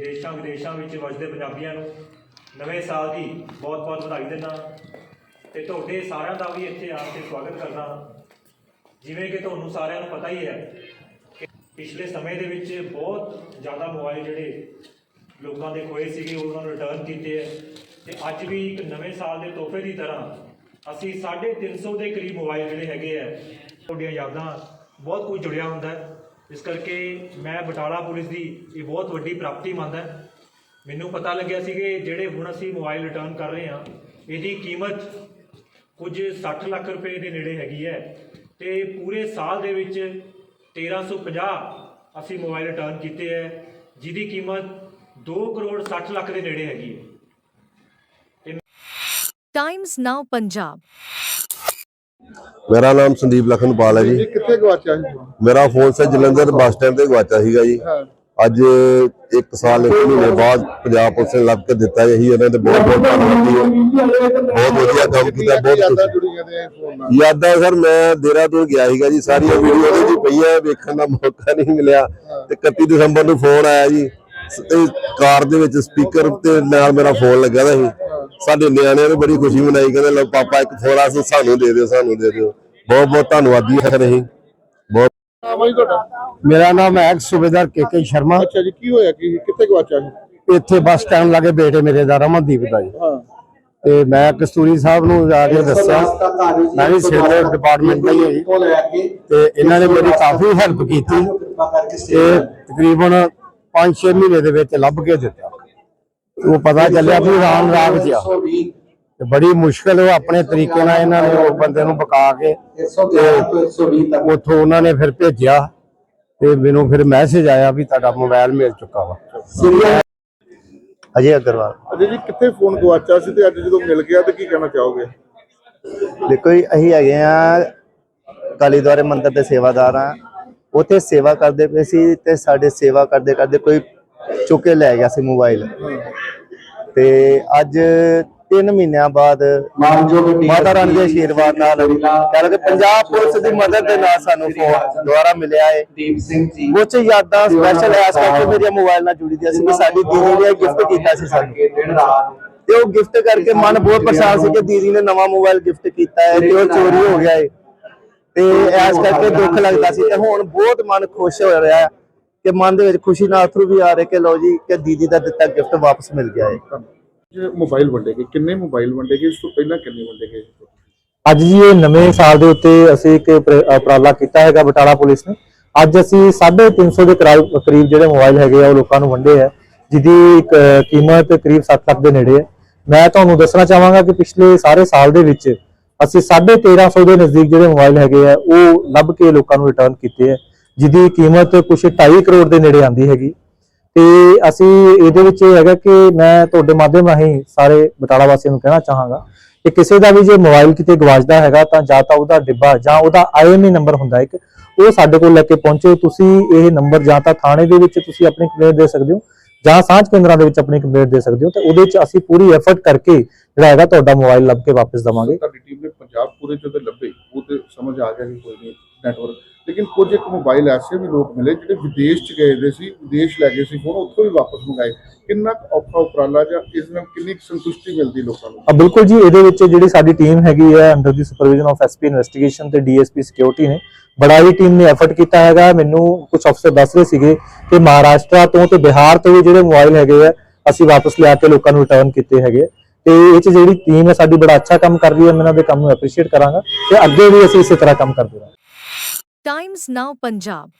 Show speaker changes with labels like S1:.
S1: ਦੇਸ਼ਾਂ ਵਿਦੇਸ਼ਾਂ ਵਿੱਚ ਵਸਦੇ ਪੰਜਾਬੀਆਂ ਨੂੰ ਨਵੇਂ ਸਾਲ ਦੀ ਬਹੁਤ-ਬਹੁਤ ਵਧਾਈ ਦਿੰਦਾ ਤੇ ਤੁਹਾਡੇ ਸਾਰਿਆਂ ਦਾ ਵੀ ਇੱਥੇ ਆ ਕੇ ਸਵਾਗਤ ਕਰਦਾ ਜਿਵੇਂ ਕਿ ਤੁਹਾਨੂੰ ਸਾਰਿਆਂ ਨੂੰ ਪਤਾ ਹੀ ਹੈ ਕਿ ਪਿਛਲੇ ਸਮੇਂ ਦੇ ਵਿੱਚ ਬਹੁਤ ਜ਼ਿਆਦਾ ਮੋਬਾਈਲ ਜਿਹੜੇ ਲੋਕਾਂ ਦੇ ਖੋਏ ਸੀਗੇ ਉਹਨਾਂ ਨੂੰ ਰਿਟਰਨ ਕੀਤੇ ਹੈ। ਤੇ ਅੱਜ ਵੀ ਇੱਕ ਨਵੇਂ ਸਾਲ ਦੇ ਤੋਹਫੇ ਦੀ ਤਰ੍ਹਾਂ ਅਸੀਂ 350 ਦੇ ਕਰੀਬ ਮੋਬਾਈਲ ਜਿਹੜੇ ਹੈਗੇ ਆ ਤੁਹਾਡੀਆਂ ਯਾਦਾਂ ਬਹੁਤ ਕੁਝ ਜੁੜਿਆ ਹੁੰਦਾ ਹੈ। ਇਸ ਕਰਕੇ ਮੈਂ ਬਟਾਲਾ ਪੁਲਿਸ ਦੀ ਇਹ ਬਹੁਤ ਵੱਡੀ ਪ੍ਰਾਪਤੀ ਮੰਨਦਾ ਮੈਨੂੰ ਪਤਾ ਲੱਗਿਆ ਸੀ ਕਿ ਜਿਹੜੇ ਹੁਣ ਅਸੀਂ ਮੋਬਾਈਲ ਰਿਟਰਨ ਕਰ ਰਹੇ ਹਾਂ, ਇਹਦੀ ਕੀਮਤ ਕੁਝ 60 ਲੱਖ ਰੁਪਏ ਦੇ ਨੇੜੇ ਹੈਗੀ ਹੈ ਤੇ ਪੂਰੇ ਸਾਲ ਦੇ ਵਿੱਚ 1350 ਅਸੀਂ ਮੋਬਾਈਲ ਰਿਟਰਨ ਕੀਤੇ ਹੈ, ਜਿਹਦੀ ਕੀਮਤ 2 ਕਰੋੜ 60 ਲੱਖ ਦੇ ਨੇੜੇ ਹੈਗੀ ਹੈ।
S2: ਟਾਈਮਜ਼ ਨਾਓ ਪੰਜਾਬ
S3: ਮੇਰਾ ਨਾਮ ਸੰਦੀਪ ਲਖਨਪਾਲ ਹੈ ਜੀ।
S4: ਕਿੱਥੇ ਗਵਾਚਿਆ ਸੀ?
S3: ਮੇਰਾ ਫੋਨ ਸੇ ਜਲੰਧਰ ਬੱਸ ਸਟੈਂਡ ਤੇ ਗਵਾਚਾ ਸੀਗਾ ਜੀ। ਅੱਜ 1 ਸਾਲ 1 ਮਹੀਨੇ ਬਾਅਦ ਪੰਜਾਬ ਪੁਲਿਸ ਨੇ ਲੱਭ ਕੇ ਦਿੱਤਾ ਇਹੀ ਇਹਨਾਂ ਦੇ ਬਹੁਤ ਬਹੁਤ ਧੰਨਵਾਦੀ ਹੈ। ਬਹੁਤ ਵਧੀਆ ਕੰਮ ਕੀਤਾ
S4: ਕਿੰਨੀਆਂ ਕੁ
S3: ਬਹੁਤ
S4: ਯਾਦਾਂ ਜੁੜੀਆਂ ਨੇ ਫੋਨ ਨਾਲ?
S3: ਯਾਦਾਂ ਸਰ ਮੈਂ ਦੇਹਰਾਦੂਨ ਗਿਆ ਸੀਗਾ ਜੀ। ਸਾਰੀਆਂ ਵੀਡੀਓ ਉਹਦੀ ਪਈਆਂ ਵੇਖਣ ਦਾ ਮੌਕਾ ਨਹੀਂ ਮਿਲਿਆ। ਤੇ 31 ਦਸੰਬਰ ਨੂੰ ਫੋਨ ਆਇਆ ਜੀ। ਤੇ ਕਾਰ ਦੇ ਵਿੱਚ ਸਪੀਕਰ ਤੇ ਨਾਲ ਮੇਰਾ ਫੋਨ ਲੱਗਾ ਦਾ ਸੀ। ਸਾਡੇ ਨਿਆਣਿਆਂ ਨੇ ਬੜੀ ਖੁਸ਼ੀ ਮਨਾਈ ਕਹਿੰਦੇ ਲਓ ਪਾਪਾ ਇੱਕ ਫੋਨ ਆ ਸਾਨੂੰ ਦੇ ਦਿਓ ਸਾਨੂੰ ਦੇ ਦਿਓ। ਬਹੁਤ ਬਹੁਤ ਧੰਨਵਾਦੀ ਹੈ ਅਸੀਂ ਬਹੁਤ
S5: ਮੇਰਾ ਨਾਮ ਹੈ ਸੁਬੇਦਾਰ ਕੇਕੇ ਸ਼ਰਮਾ।
S4: ਅੱਛਾ ਜੀ ਕੀ ਹੋਇਆ? ਕੀ ਕਿੱਥੇ ਗਵਾਚਿਆ ਸੀ
S5: ਇੱਥੇ ਬੱਸ ਸਟੈਂਡ ਲਾਗੇ ਬੇਟੇ ਮੇਰੇ ਦਾ ਰਮਨਦੀਪ ਦਾ ਜੀ।
S4: ਹਾਂ।
S5: ਤੇ ਮੈਂ ਕਸਤੂਰੀ ਸਾਹਿਬ ਨੂੰ ਜਾ ਕੇ ਦੱਸਿਆ। ਮੈਂ ਵੀ ਸਿਵਲ ਡਿਪਾਰਟਮੈਂਟ ਦਾ ਹੀ ਤੇ ਇਹਨਾਂ ਨੇ ਮੇਰੀ ਕਾਫੀ ਹੈਲਪ ਕੀਤੀ। ਤੇ ਤਕਰੀਬਨ 5-6 ਮਹੀਨੇ ਦੇ ਵਿੱਚ ਲੱਭ ਕੇ ਦਿੱਤਾ। ਉਹ ਪਤਾ ਚੱਲਿਆ ਵੀ ਰਾਮ ਰਾਗ ਜਿਆ ਤੇ ਬੜੀ ਮੁਸ਼ਕਲ ਉਹ ਆਪਣੇ ਤਰੀਕੇ ਨਾਲ ਇਹਨਾਂ ਨੇ ਉਹ ਬੰਦੇ ਨੂੰ ਬਕਾ ਕੇ ਤੇ ਉੱਥੋਂ ਉਹਨਾਂ ਨੇ ਫਿਰ ਭੇਜਿਆ। ਤੇ ਮੈਨੂੰ ਫਿਰ ਮੈਸੇਜ ਆਇਆ ਵੀ ਤੁਹਾਡਾ ਮੋਬਾਈਲ ਮਿਲ ਚੁੱਕਾ ਵਾ। ਅਜੇ ਅਗਰਵਾਲ।
S4: ਅਜੇ ਜੀ ਕਿੱਥੇ ਫੋਨ ਗਵਾਚਿਆ ਸੀ ਤੇ ਅੱਜ ਜਦੋਂ ਮਿਲ ਗਿਆ ਤੇ ਕੀ ਕਹਿਣਾ ਚਾਹੋਗੇ?
S6: ਦੇਖੋ ਜੀ ਅਸੀਂ ਹੈਗੇ ਆ ਕਾਲੀ ਦੁਆਰੇ ਮੰਦਿਰ ਦੇ ਸੇਵਾਦਾਰ ਆ। ਉੱਥੇ ਸੇਵਾ ਕਰਦੇ ਪਏ ਸੀ ਤੇ ਸਾਡੇ ਸੇਵਾ ਕਰਦੇ ਕਰਦੇ ਕੋਈ ਚੁੱਕ ਕੇ ਲੈ ਗਿਆ ਸੀ ਮੋਬਾਈਲ। ਤੇ ਅੱਜ 3 ਮਹੀਨਿਆਂ ਬਾਅਦ ਮਾਤਾ ਰਾਣੀ ਦੇ ਆਸ਼ੀਰਵਾਦ ਨਾਲ ਕਹਿੰਦੇ ਕਿ ਪੰਜਾਬ ਪੁਲਿਸ ਦੀ ਮਦਦ ਦੇ ਨਾਲ ਸਾਨੂੰ ਫੋਨ ਦੁਆਰਾ ਮਿਲਿਆ ਹੈ ਦੀਪ ਸਿੰਘ ਜੀ। ਉਹ ਚ ਯਾਦਾਂ ਸਪੈਸ਼ਲ ਐਸ ਕਰਕੇ ਮੇਰੀਆਂ ਮੋਬਾਈਲ ਨਾਲ ਜੁੜੀ ਦੀਆਂ ਸੀ ਕਿ ਸਾਡੀ ਦੀਦੀ ਨੇ ਗਿਫਟ ਕੀਤਾ ਸੀ ਸਾਨੂੰ। ਤੇ ਉਹ ਗਿਫਟ ਕਰਕੇ ਮਨ ਬਹੁਤ ਪਰੇਸ਼ਾਨ ਸੀ ਕਿ ਦੀਦੀ ਨੇ ਨਵਾਂ ਮੋਬਾਈਲ ਗਿਫਟ ਕੀਤਾ ਹੈ ਤੇ ਉਹ ਚੋਰੀ ਹੋ ਗਿਆ ਹੈ ਤੇ ਇਸ ਕਰਕੇ ਦੁੱਖ ਲੱਗਦਾ ਸੀ ਤੇ ਹੁਣ ਬਹੁਤ ਮਨ ਖੁਸ਼ ਹੋ ਰਿਹਾ ਹੈ ਕਿ ਮਨ ਦੇ ਵਿੱਚ ਖੁਸ਼ੀ ਨਾਲ ਅਥਰੂ ਵੀ ਆ ਰਹੇ ਕਿ ਲਓ ਜੀ ਕਿ ਦੀਦੀ ਦਾ ਦਿੱਤਾ ਗਿਫਟ ਵਾਪਸ ਮਿਲ ਗਿਆ ਹੈ।
S4: ਜੇ ਮੋਬਾਈਲ ਵੰਡੇ ਗਏ। ਕਿੰਨੇ ਮੋਬਾਈਲ ਵੰਡੇ ਗਏ? ਇਸ ਤੋਂ ਪਹਿਲਾਂ ਕਿੰਨੇ ਵੰਡੇ ਗਏ?
S7: ਅੱਜ ਜੀ ਇਹ ਨਵੇਂ ਸਾਲ ਦੇ ਉੱਤੇ ਅਸੀਂ ਇੱਕ ਉਪਰ- ਉਪਰਾਲਾ ਕੀਤਾ ਹੈਗਾ ਬਟਾਲਾ ਪੁਲਿਸ ਨੇ। ਅੱਜ ਅਸੀਂ 350 ਦੇ ਕਰਾਈ- ਕਰੀਬ ਜਿਹੜੇ ਮੋਬਾਈਲ ਹੈਗੇ ਆ ਉਹ ਲੋਕਾਂ ਨੂੰ ਵੰਡੇ ਆ ਜਿਹਦੀ ਕੀਮਤ ਕਰੀਬ 7 ਲੱਖ ਦੇ ਨੇੜੇ ਹੈ। ਮੈਂ ਤੁਹਾਨੂੰ ਦੱਸਣਾ ਚਾਹਾਂਗਾ ਕਿ ਪਿਛਲੇ ਸਾਰੇ ਸਾਲ ਦੇ ਵਿੱਚ ਅਸੀਂ 1350 ਦੇ ਨਜ਼ਦੀਕ ਜਿਹੜੇ ਮੋਬਾਈਲ ਹੈਗੇ ਆ, ਉਹ ਲੱਭ ਕੇ ਲੋਕਾਂ ਨੂੰ ਰਿਟਰਨ ਕੀਤੇ ਆ, ਜਿਹਦੀ ਕੀਮਤ ਕੁਝ 2.5 ਕਰੋੜ ਦੇ ਨੇੜੇ ਆਂਦੀ ਹੈਗੀ। ਤੇ ਅਸੀਂ ਇਹਦੇ ਵਿੱਚ ਇਹ ਹੈਗਾ ਕਿ ਮੈਂ ਤੁਹਾਡੇ ਮਾਧਿਅਮ ਰਾਹੀਂ ਸਾਰੇ ਬਟਾਲਾ ਵਾਸੀਆਂ ਨੂੰ ਕਹਿਣਾ ਚਾਹਾਂਗਾ ਕਿ ਕਿਸੇ ਦਾ ਵੀ ਜੇ ਮੋਬਾਈਲ ਕਿਤੇ ਗਵਾਚਦਾ ਹੈਗਾ ਤਾਂ ਜਾਂ ਤਾਂ ਉਹਦਾ ਡਿੱਬਾ ਜਾਂ ਉਹਦਾ ਆਈਐਮਈ ਨੰਬਰ ਹੁੰਦਾ ਇੱਕ, ਉਹ ਸਾਡੇ ਕੋਲ ਲੈ ਕੇ ਪਹੁੰਚੋ। ਤੁਸੀਂ ਇਹ ਨੰਬਰ ਜਾਂ ਤਾਂ ਥਾਣੇ ਦੇ ਵਿੱਚ ਤੁਸੀਂ ਆਪਣੀ ਕੰਪਲੇਂਟ ਦੇ ਸਕਦੇ ਹੋ ਜਾਂ ਸਾਂਝ ਕੇਂਦਰਾਂ ਦੇ ਵਿੱਚ ਆਪਣੀ ਕੰਪਲੇਂਟ ਦੇ ਸਕਦੇ ਹੋ, ਤੇ ਉਹਦੇ ਵਿੱਚ ਅਸੀਂ ਪੂਰੀ ਐਫਰਟ ਕਰਕੇ ਜਿਹੜਾ ਹੈਗਾ ਤੁਹਾਡਾ ਮੋਬਾਈਲ ਲੱਭ ਕੇ ਵਾਪਸ ਦਵਾਂਗੇ।
S4: ਤੁਹਾਡੀ ਟੀਮ ਨੇ ਪੰਜਾਬ ਪੂਰੇ ਜਦੋਂ ਲੱਭੇ, ਉਹ ਤੇ ਸਮਝ ਆ ਗਿਆ ਕਿ ਕੋਈ ਨਹੀਂ ਨੈਟਵਰਕ ਲੇਕਿਨ ਕੁਝ ਇੱਕ ਮੋਬਾਈਲ ਐਸੇ ਵੀ ਲੋਕ ਮਿਲੇ ਜਿਹੜੇ ਵਿਦੇਸ਼ ਚ ਗਏ ਦੇ ਸੀ, ਵਿਦੇਸ਼ ਲੈ ਗਏ ਸੀ ਫੋਨ ਉੱਥੋਂ ਵੀ ਵਾਪਸ ਮੰਗਾਏ। ਕਿੰਨਾ ਔਖਾ ਉਪਰਾਲਾ ਜਾਂ ਇਸ ਨਾਲ ਕਿੰਨੀ ਸੰਤੁਸ਼ਟੀ ਮਿਲਦੀ ਲੋਕਾਂ ਨੂੰ?
S7: ਬਿਲਕੁਲ ਜੀ, ਇਹਦੇ ਵਿੱਚ ਜਿਹੜੀ ਸਾਡੀ ਟੀਮ ਹੈਗੀ ਹੈ under the supervision of SP investigation ਤੇ ਡੀਐਸਪੀ ਸਿਕਿਉਰਿਟੀ ਨੇ ਬੜਾ ਹੀ ਟੀਮ ਨੇ ਐਫਰਟ ਕੀਤਾ ਹੈਗਾ। ਮੈਨੂੰ ਕੁਝ ਅਫਸਰ ਦੱਸ ਰਹੇ ਸੀਗੇ ਕਿ ਮਹਾਰਾਸ਼ਟਰ ਤੋਂ ਤੇ ਬਿਹਾਰ ਤੋਂ ਵੀ ਜਿਹੜੇ ਮੋਬਾਈਲ ਹੈਗੇ ਆ, ਅਸੀਂ ਵਾਪਸ ਲਿਆ ਕੇ ਲੋਕਾਂ ਨੂੰ ਰਿਟਰਨ ਕੀਤੇ ਹੈਗੇ ਤੇ ਇਹ ਚ ਜਿਹੜੀ ਟੀਮ ਹੈ, ਸਾਡੀ ਬੜਾ ਅੱਛਾ ਕੰਮ ਕਰ ਰਹੀ ਹੈ। ਮੈਂ ਇਹਨਾਂ ਦੇ ਕੰਮ ਨੂੰ ਐਪਰੀਸ਼ੀਏਟ ਕਰਾਂਗਾ ਤੇ ਅੱਗੇ ਵੀ ਅਸੀਂ ਇਸੇ ਤਰ੍ਹਾਂ ਕੰਮ ਕਰਦੇ ਰਹਾਂਗੇ।
S2: ਟਾਈਮਜ਼ ਨਾਓ ਪੰਜਾਬ